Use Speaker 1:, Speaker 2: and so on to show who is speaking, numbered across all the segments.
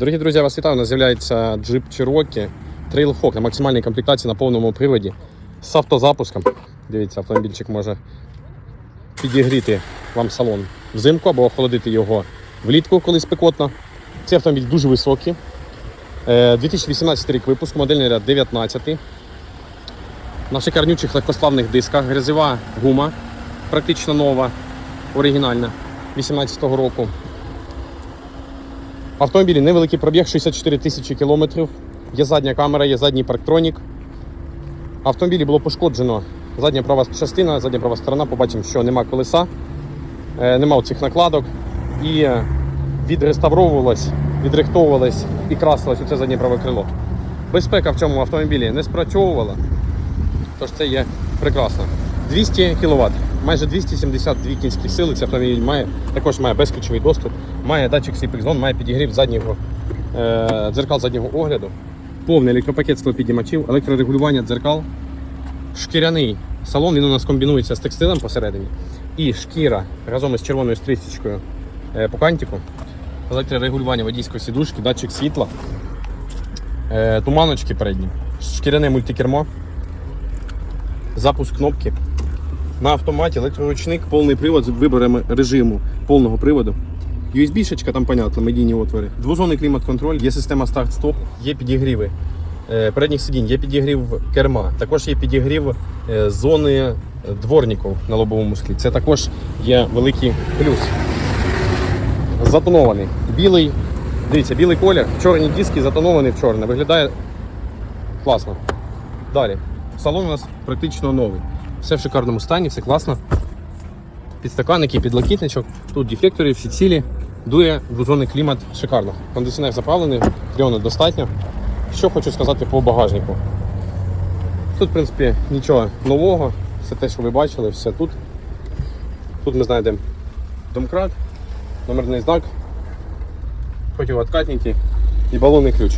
Speaker 1: Дорогі друзі, я вас вітаю. Нас з'являється Jeep Cherokee Trailhawk на максимальній комплектації на повному приводі з автозапуском. Дивіться, автомобільчик може підігріти вам салон взимку або охолодити його влітку, коли спекотно. Цей автомобіль дуже високий. Е, 2018 рік випуску, модельний ряд 19. На шикарнючих легкославних дисках, грязева гума, практично нова, оригінальна 18-го року. Автомобілі невеликий пробіг 64 тисячі кілометрів. Є задня камера, є задній парктронік. Автомобілі було пошкоджено задня права частина, задня права сторона. Побачимо, що нема колеса, е, нема цих накладок. І відреставровувалось, відрихтовувалось і красилось оце заднє праве крило. Безпека в цьому автомобілі не спрацьовувала, тож це є прекрасно. 200 кВт, майже 272 кінські сили. Цей автомобіль має, також має безключовий доступ, має датчик Zone, має підігрів заднього е, дзеркал заднього огляду, повний електропакет склопідіймачів, електрорегулювання дзеркал, шкіряний салон. Він у нас комбінується з текстилем посередині. І шкіра разом із червоною стрічечкою е, по кантику, електрорегулювання водійської сідушки, датчик світла, е, туманочки передні, шкіряне мультикермо, запуск кнопки. На автоматі електроручник, повний привод з виборами режиму повного приводу. USB-шечка, там понятно, медійні отвори. Двозонний клімат-контроль, є система старт-стоп, є підігріви е, передніх сидінь, є підігрів керма, також є підігрів е, зони дворників на лобовому склі. Це також є великий плюс. Затонований. Білий, дивіться, білий колір, чорні диски затонований в чорне. Виглядає класно. Далі. Салон у нас практично новий. Все в шикарному стані, все класно. Підстаканники, підлокітничок, тут дефектори, всі цілі. Дує двозонний клімат шикарно. Кондиціонер заправлений, фріону достатньо. Що хочу сказати по багажнику. Тут, в принципі, нічого нового, все те, що ви бачили, все тут. Тут ми знайдемо домкрат, номерний знак, противооткатники і балонний ключ.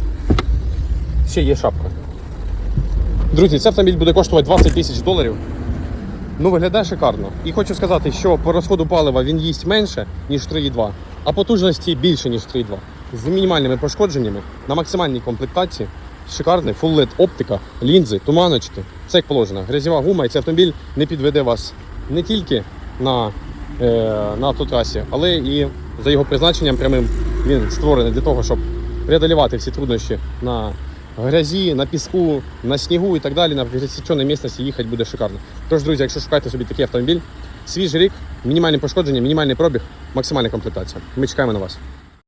Speaker 1: Ще є шапка. Друзі, цей автомобіль буде коштувати 20 тисяч доларів. Ну, виглядає шикарно. І хочу сказати, що по розходу палива він їсть менше, ніж 3,2, а потужності більше, ніж 3,2. З мінімальними пошкодженнями на максимальній комплектації. Шикарний full LED оптика, лінзи, туманочки. Це як положено. Грязєва гума, і цей автомобіль не підведе вас не тільки на, е, на автотрасі, але і за його призначенням прямим він створений для того, щоб преодолівати всі труднощі на грязі, на піску, на снігу і так далі, на пересіченій місцевості їхати буде шикарно. Тож, друзі, якщо шукаєте собі такий автомобіль, свіжий рік, мінімальне пошкодження, мінімальний пробіг, максимальна комплектація. Ми чекаємо на вас.